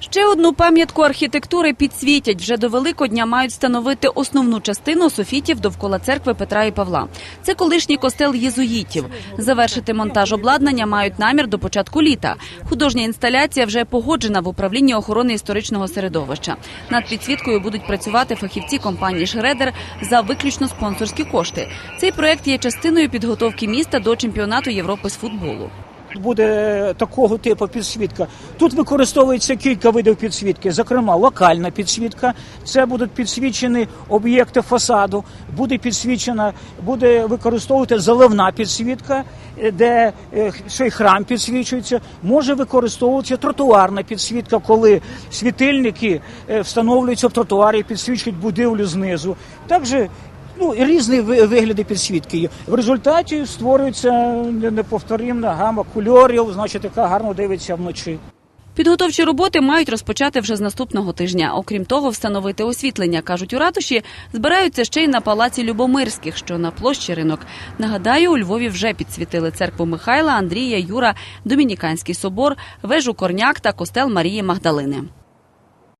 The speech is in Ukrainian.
Ще одну пам'ятку архітектури підсвітять. Вже до Великодня мають встановити основну частину софітів довкола церкви Петра і Павла. Це колишній костел єзуїтів. Завершити монтаж обладнання мають намір до початку літа. Художня інсталяція вже погоджена в управлінні охорони історичного середовища. Над підсвіткою будуть працювати фахівці компанії Шредер за виключно спонсорські кошти. Цей проект є частиною підготовки міста до чемпіонату Європи з футболу. Буде такого типу підсвітка. Тут використовується кілька видів підсвітки, зокрема локальна підсвітка. Це будуть підсвічені об'єкти фасаду, буде підсвічена, буде використовувати заливна підсвітка, е, де е, ще й храм підсвічується. Може використовуватися тротуарна підсвітка, коли світильники е, встановлюються в тротуарі, підсвічують будівлю знизу. Також Ну, різні вигляди підсвітки. В результаті створюється не- неповторимна гама кольорів, значить, яка гарно дивиться вночі. Підготовчі роботи мають розпочати вже з наступного тижня. Окрім того, встановити освітлення, кажуть у ратуші, збираються ще й на палаці Любомирських, що на площі ринок. Нагадаю, у Львові вже підсвітили церкву Михайла, Андрія, Юра, Домініканський собор, вежу Корняк та костел Марії Магдалини.